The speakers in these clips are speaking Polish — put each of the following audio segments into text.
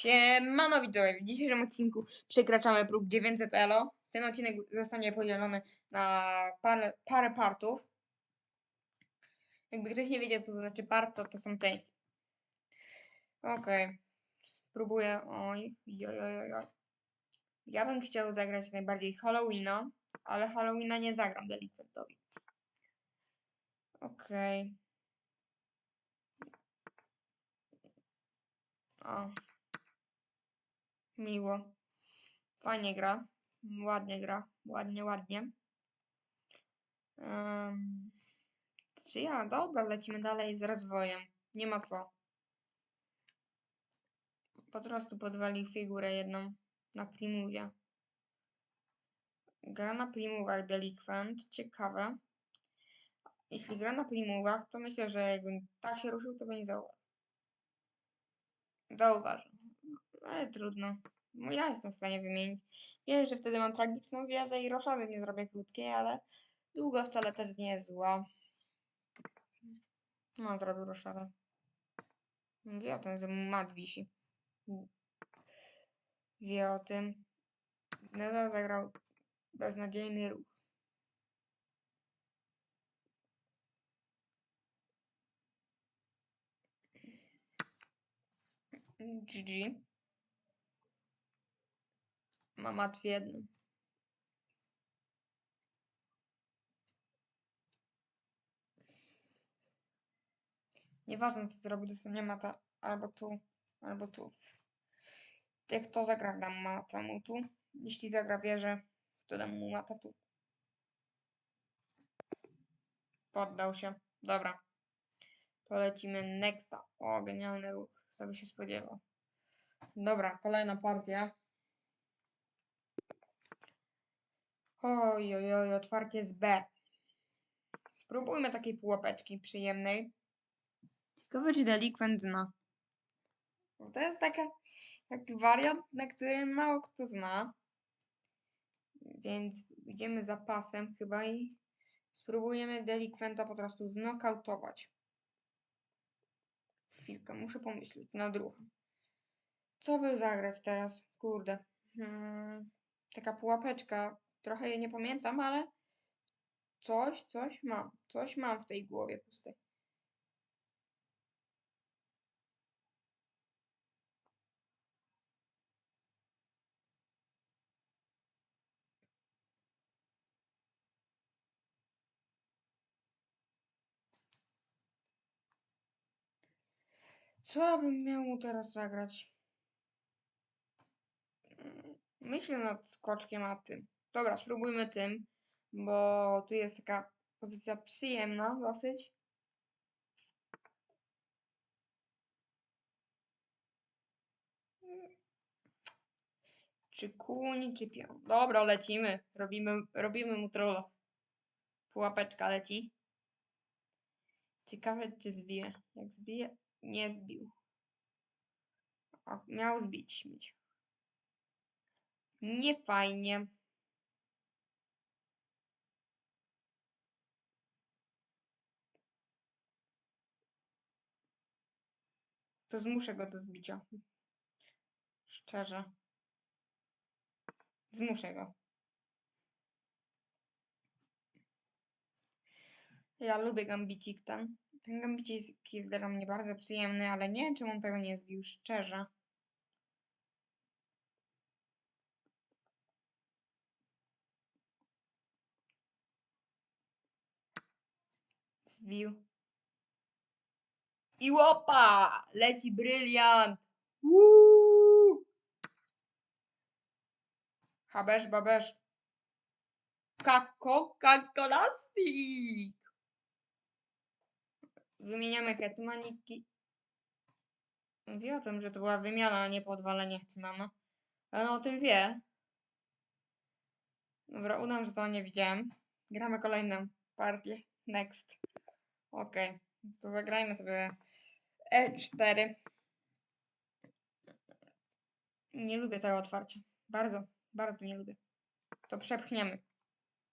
Siemano widzowie, w dzisiejszym odcinku przekraczamy próg 900 elo. Ten odcinek zostanie podzielony na parę, parę partów. Jakby ktoś nie wiedział co to znaczy part, to to są części. Okej. Spróbuję, oj, oj, oj, oj, oj. Ja bym chciał zagrać najbardziej Halloweena, ale Halloweena nie zagram delikwentowi. Okej. O, Miło. Fajnie gra. Ładnie gra. Ładnie, ładnie. Um, czy ja? Dobra, lecimy dalej z rozwojem. Nie ma co. Po prostu podwalił figurę jedną na Primovie. Gra na Primówach Delikwent. Ciekawe. Jeśli gra na Primówach, to myślę, że jakbym tak się ruszył, to by nie zauważył. Zauważył. Ale trudno. No ja jestem w stanie wymienić. Wiem, że wtedy mam tragiczną wiedzę i roszady nie zrobię krótkiej, ale długo wcale też nie jest zła. No, zrobił roszadę. Wie o tym, że mat wisi. Wie o tym. Nadal zagrał beznadziejny ruch. GG. Ma mat w jednym. Nieważne co zrobi, dostanie mata albo tu, albo tu. Jak to zagra, dam mata mu tu. Jeśli zagra wieżę, to dam mu mata tu. Poddał się. Dobra. To lecimy nexta. O, genialny ruch. Kto by się spodziewał. Dobra, kolejna partia. Oj, oj, oj, otwarcie z B. Spróbujmy takiej pułapeczki przyjemnej. Ciekawe, czy delikwent zna. To jest taka, taki wariant, na który mało kto zna. Więc idziemy za pasem chyba i spróbujemy delikwenta po prostu znokautować. Chwilkę, muszę pomyśleć na druhę. Co by zagrać teraz? Kurde. Hmm, taka pułapeczka. Trochę jej nie pamiętam, ale coś, coś mam. Coś mam w tej głowie pustej. Co bym miał mu teraz zagrać? Mm, Myślę nad skoczkiem a tym. Dobra, spróbujmy tym, bo tu jest taka pozycja przyjemna dosyć. Czy kuń, czy pion. Dobra, lecimy. Robimy, robimy mu trolla. Pułapeczka leci. Ciekawe, czy zbije. Jak zbije, nie zbił. O, miał zbić. Nie fajnie. To zmuszę go do zbicia. Szczerze. Zmuszę go. Ja lubię gambicik ten. Ten gambicik jest dla mnie bardzo przyjemny, ale nie wiem, czemu on tego nie zbił, szczerze. Zbił. I łopa! Leci bryliant! Uuu! Habesz, babesz. Kako, kakolastik! Wymieniamy hetmaniki. Wie o tym, że to była wymiana, a nie podwalenie hetmana. Ale o tym wie. Dobra, udam, że to nie widziałem. Gramy kolejną partię. Next. Okej. To zagrajmy sobie E4. Nie lubię tego otwarcia. Bardzo, bardzo nie lubię. To przepchniemy.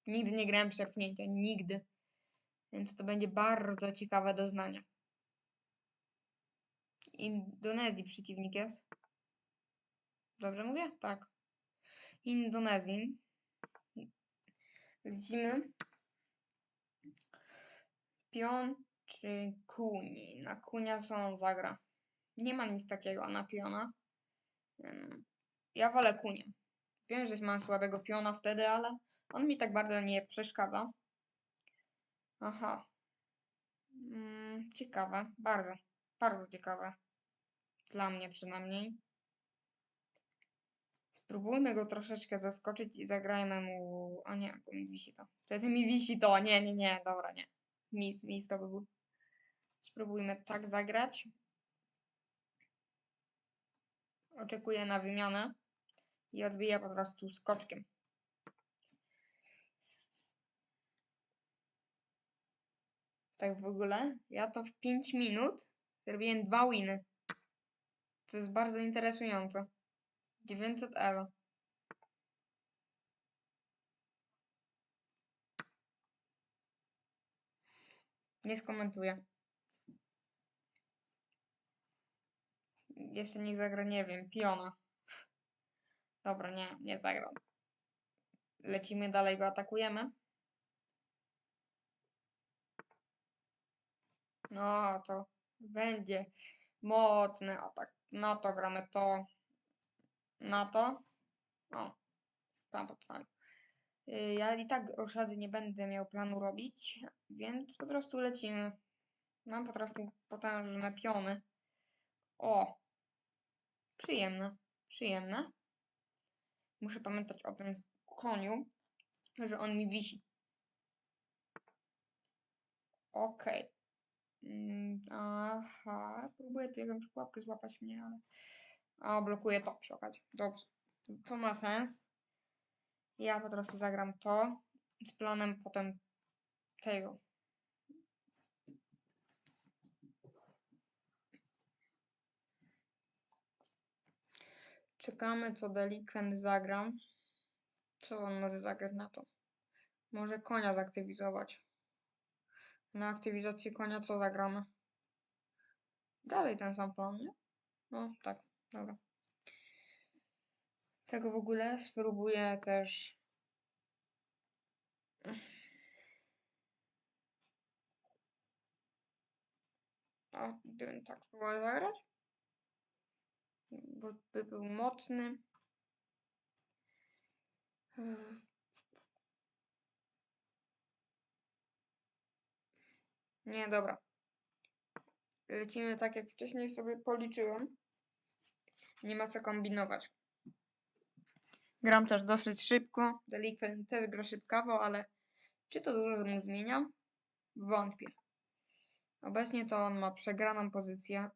Nigdy nie grałem przepchnięcia. Nigdy. Więc to będzie bardzo ciekawe doznanie. Indonezji przeciwnik jest. Dobrze mówię? Tak. Indonezji. Lecimy. Pion czy kuni? Na kunia co zagra? Nie ma nic takiego na piona. Ja wolę kunie. Wiem, że mam słabego piona wtedy, ale on mi tak bardzo nie przeszkadza. Aha. Mm, ciekawe. Bardzo. Bardzo ciekawe. Dla mnie przynajmniej. Spróbujmy go troszeczkę zaskoczyć i zagrajmy mu... O nie, bo mi wisi to. Wtedy mi wisi to. Nie, nie, nie. Dobra, nie. Nic, nic to by był. Spróbujmy tak zagrać. Oczekuję na wymianę i odbiję po prostu skoczkiem. Tak w ogóle, ja to w 5 minut zrobiłem dwa winy. To jest bardzo interesujące. 900 euro. Nie skomentuję. Jeszcze niech zagra, nie wiem, piona. Dobra, nie, nie zagrał. Lecimy dalej, go atakujemy. No, to będzie mocny atak. No to gramy to. Na to. O, tam postawił. Y, Ja i tak roszady nie będę miał planu robić, więc po prostu lecimy. Mam po prostu potężne piony. O! Przyjemne, przyjemne. Muszę pamiętać o tym koniu, że on mi wisi. Okej. Mm, Aha, próbuję tu jakąś pułapkę złapać mnie, ale... A, blokuję to przy okazji. Dobrze. To ma sens. Ja po prostu zagram to z planem potem tego. Czekamy, co delikwent zagra. Co on może zagrać na to? Może konia zaktywizować. Na aktywizację konia co zagramy? Dalej ten sam plan, nie? No, tak, dobra. Tego w ogóle spróbuję też. A, gdybym tak spróbował zagrać? Bo by był mocny. Nie, dobra. Lecimy tak, jak wcześniej sobie policzyłem. Nie ma co kombinować. Gram też dosyć szybko. Delikwent też gra szybkawo, ale czy to dużo mu zmienia? Wątpię. Obecnie to on ma przegraną pozycję.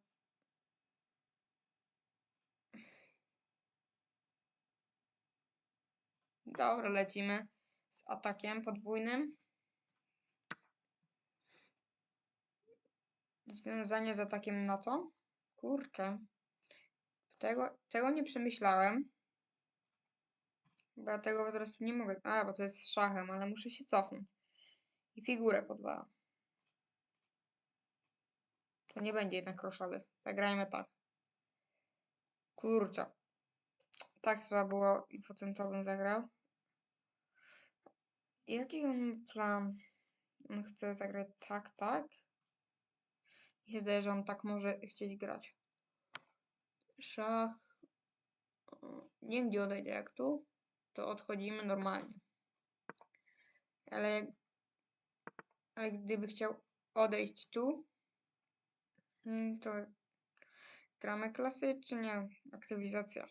Dobra, lecimy z atakiem podwójnym. Związanie z atakiem na to? Kurczę. Tego, tego nie przemyślałem. Bo ja tego po prostu nie mogę. A, bo to jest z szachem, ale muszę się cofnąć. I figurę podwalam. To nie będzie jednak roszady. Zagrajmy tak. Kurczę. Tak trzeba było i potem to bym zagrał. Jaki on plan? On chce zagrać tak, tak? Mi się wydaje, że on tak może chcieć grać. Szach. Nie gdzie odejdę jak tu, to odchodzimy normalnie. Ale, ale gdyby chciał odejść tu, mm, to gramy klasycznie. Aktywizacja.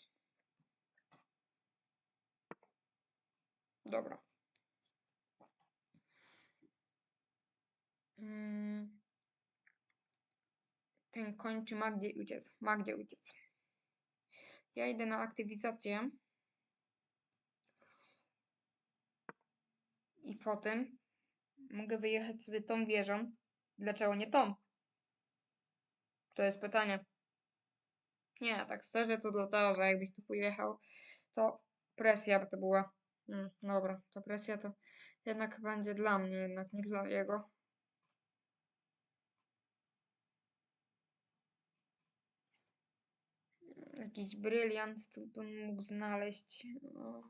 Dobra. Ten koń czy ma gdzie uciec? Ma gdzie uciec. Ja idę na aktywizację. I potem mogę wyjechać sobie tą wieżą. Dlaczego nie tą? To jest pytanie. Nie, tak szczerze to dlatego, że jakbyś tu pojechał, to presja by to była. Mm, dobra, to presja to jednak będzie dla mnie, jednak nie dla jego. Jakiś bryliant tu bym mógł znaleźć. O.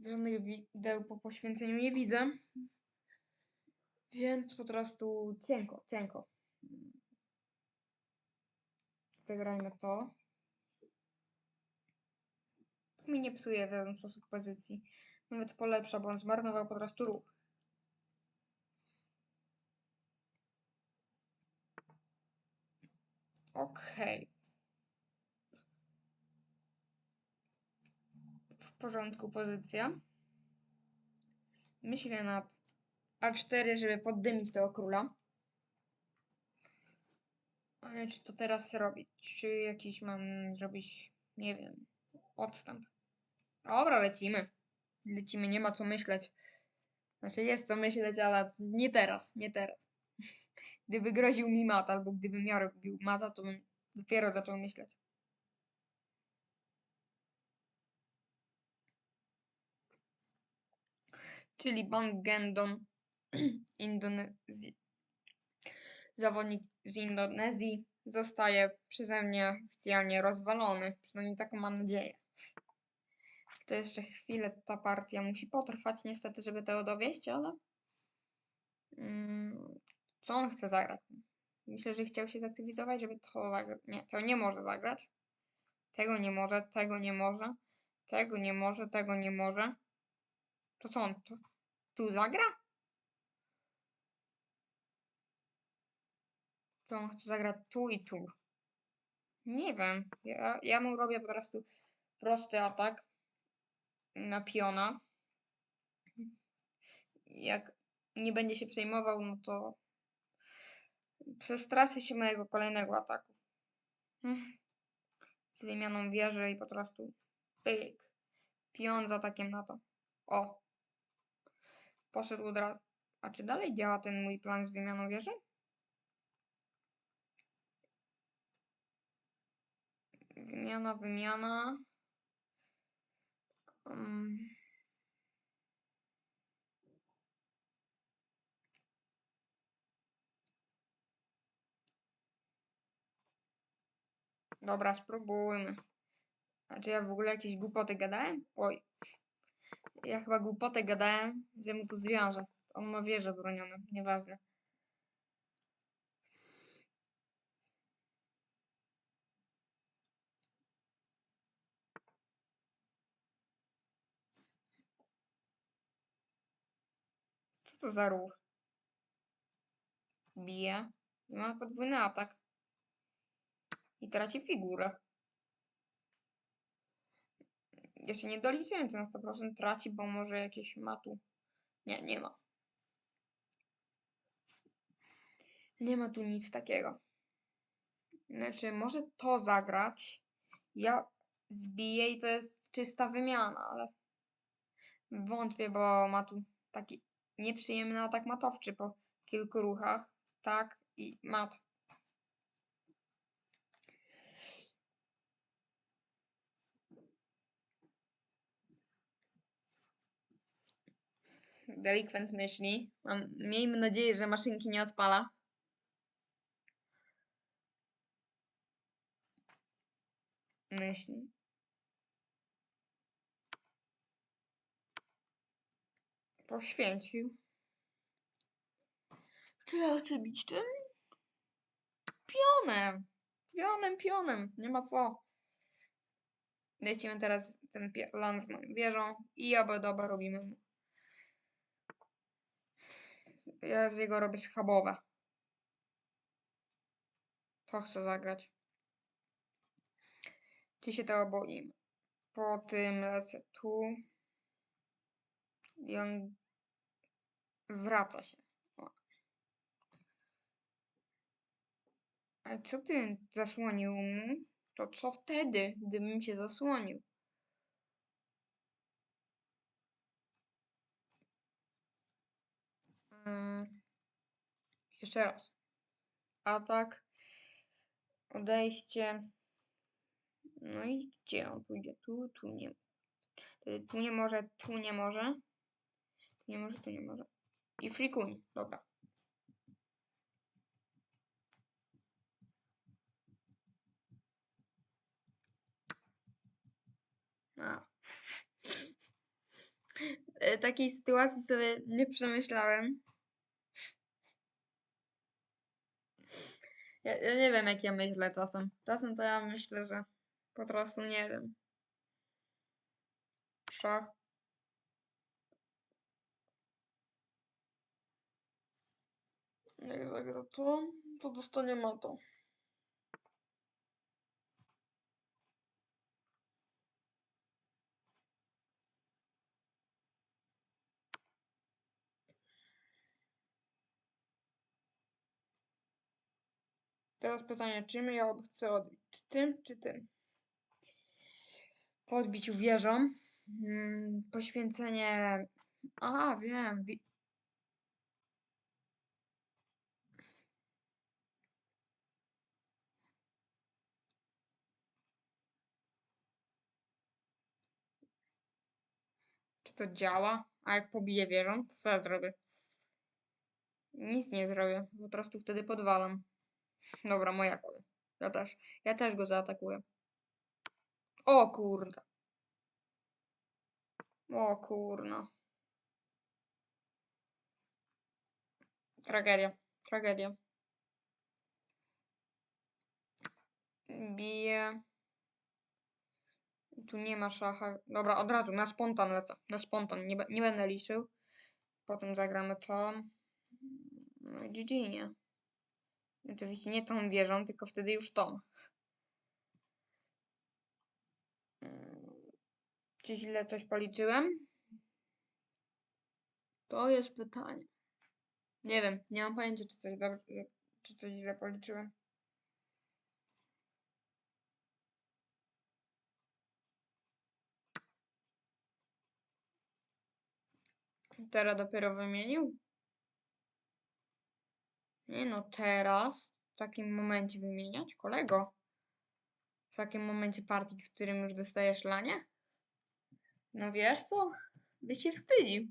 Żadnych wideł po poświęceniu nie widzę. Więc po prostu cienko, cienko. Zagrajmy to. Mi nie psuje w żaden sposób pozycji. Nawet polepsza, bo on zmarnował po prostu ruch. Okej. W porządku pozycja. Myślę nad A4, żeby poddymić tego króla. Ale czy to teraz robić? Czy jakiś mam zrobić, nie wiem, odstęp? Dobra, lecimy. Lecimy, nie ma co myśleć. Znaczy jest co myśleć, ale nie teraz, nie teraz. Gdyby groził mi mat, albo gdybym ja robił mata, to bym dopiero zaczął myśleć. Czyli Bank Gendon, Indonezji. Zawodnik z Indonezji zostaje przeze mnie oficjalnie rozwalony. Przynajmniej taką mam nadzieję. To jeszcze chwilę ta partia musi potrwać, niestety, żeby tego dowieść, ale. Mm, co on chce zagrać? Myślę, że chciał się zaktywizować, żeby to zagrać. Nie, to nie może zagrać. Tego nie może, tego nie może, tego nie może, tego nie może. To co on tu, tu zagra? To on chce zagrać tu i tu. Nie wiem. Ja, ja mu robię po prostu prosty atak na piona. Jak nie będzie się przejmował, no to przestrasy się mojego kolejnego ataku. Hmm. Z wymianą wieży i po prostu pyk. Pion z atakiem na to. O. Poszedł od razu. A czy dalej działa ten mój plan z wymianą wieży? Wymiana, wymiana. Um. Dobra, spróbujmy. A czy ja w ogóle jakieś głupoty gadałem? Oj. Ja chyba głupotę gadałem, że mu to zwiąże. On ma wieżę bronioną, nieważne. Co to za ruch? Bije. Ma podwójny atak. I traci figurę. Jeszcze nie doliczyłem, czy na 100% traci, bo może jakieś ma tu. Nie, nie ma. Nie ma tu nic takiego. Znaczy, może to zagrać. Ja zbiję i to jest czysta wymiana, ale wątpię, bo ma tu taki nieprzyjemny atak matowczy po kilku ruchach. Tak i mat. Delikwent myśli. Mam, miejmy nadzieję, że maszynki nie odpala. Myśli. Poświęcił. Czy ja chcę bić tym? Pionem. Pionem, pionem. Nie ma co. Lecimy teraz ten moją wieżą i oba robimy mu. Ja z jego robię schabowe. To chcę zagrać. Czy się tego boimy? Po tym lecę tu. I on wraca się. O. A co gdybym zasłonił mu? To co wtedy, gdybym się zasłonił? Jeszcze raz. Atak. Odejście. No i gdzie on pójdzie? Tu, tu nie. Tu nie może, tu nie może. Tu nie może, tu nie może. I frikuń. Dobra. A. E, Takiej sytuacji sobie nie przemyślałem. Ja, ja nie wiem, jak ja myślę czasem. Czasem to ja myślę, że po prostu nie wiem. Szach. Jak zagra to, to dostanie ma to. Teraz pytanie, czym ja chcę odbić? Czy tym, czy tym? Po odbiciu wieżą. Mm, poświęcenie. A, wiem. Wi... Czy to działa? A jak pobiję wieżą, to co ja zrobię? Nic nie zrobię. Po prostu wtedy podwalam. Dobra, moja kolej. Ja też. Ja też go zaatakuję. O kurde. O kurna. Tragedia. Tragedia. Bije. Tu nie ma szacha. Dobra, od razu na spontan lecę. Na spontan. Nie, nie będę liczył. Potem zagramy to. No GG, nie? Oczywiście nie tą wieżą, tylko wtedy już tą. Mm, Czy źle coś policzyłem? To jest pytanie. Nie wiem, nie mam pojęcia, czy coś dobrze, czy coś źle policzyłem. Teraz dopiero wymienił? Nie no, teraz w takim momencie wymieniać kolego. W takim momencie partii, w którym już dostajesz lanie? No wiesz co? Byś się wstydził.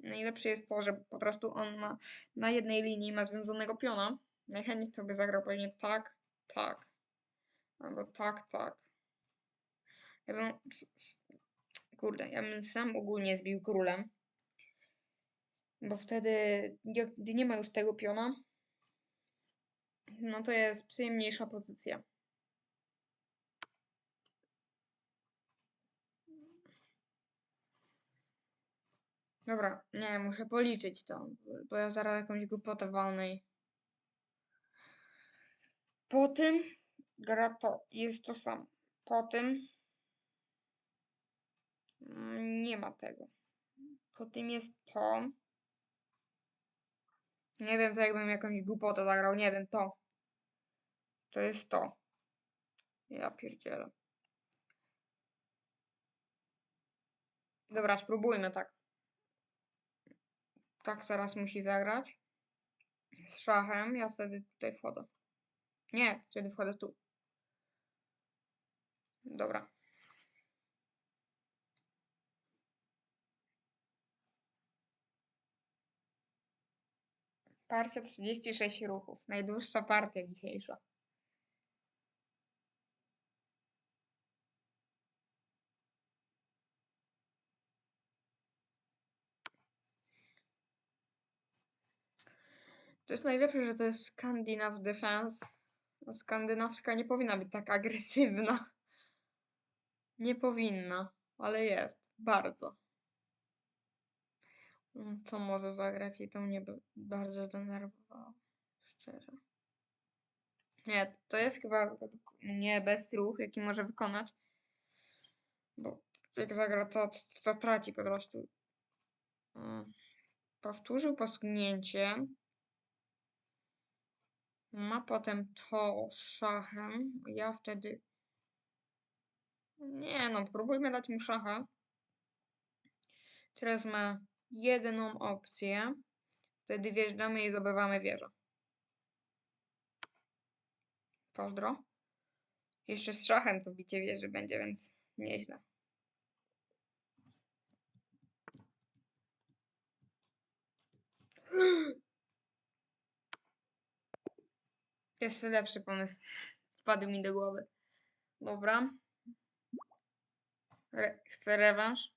Najlepsze jest to, że po prostu on ma na jednej linii ma związanego piona. Najchętniej to by zagrał pewnie tak, tak. Albo tak, tak. Ja bym. Kurde, ja bym sam ogólnie zbił królem. Bo wtedy, gdy nie ma już tego piona, no to jest przyjemniejsza pozycja. Dobra, nie, muszę policzyć to, bo ja zaraz jakąś głupotę walnę i... Po tym gra to, jest to samo. Po tym mm, nie ma tego. Po tym jest to. Nie wiem, to jakbym jakąś głupotę zagrał, nie wiem, to. To jest to. Ja pierdzielę. Dobra, spróbujmy tak. Tak teraz musi zagrać. Z szachem, ja wtedy tutaj wchodzę. Nie, wtedy wchodzę tu. Dobra. Partia 36 ruchów. Najdłuższa partia dzisiejsza. To jest najlepsze, że to jest Scandinav Defense. A Skandynawska nie powinna być tak agresywna. Nie powinna, ale jest. Bardzo. Mm, Co może zagrać i to mnie bardzo denerwowało. Szczerze. Nie, to jest chyba mnie best ruch, jaki może wykonać. Bo jak zagra to, to traci po prostu. Mm. Powtórzył posunięcie. Ma potem to z szachem. Ja wtedy. Nie no, spróbujmy dać mu szacha. Teraz ma jedną opcję. Wtedy wjeżdżamy i zdobywamy wieżę. Pozdro. Jeszcze z szachem to bicie wieży będzie, więc nieźle. Jeszcze lepszy pomysł wpadł mi do głowy. Dobra. Re chcę rewanż?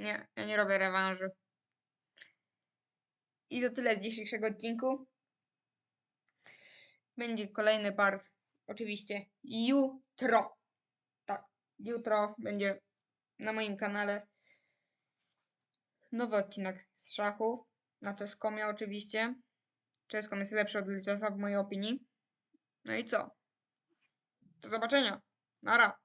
Nie, ja nie robię rewanżu. I to tyle z dzisiejszego odcinku. Będzie kolejny part, oczywiście, jutro. Tak, jutro będzie na moim kanale nowy odcinek z szachów. Na Czeskomie oczywiście. Czeskom jest lepszy od Licesa w mojej opinii. No i co? Do zobaczenia. Nara.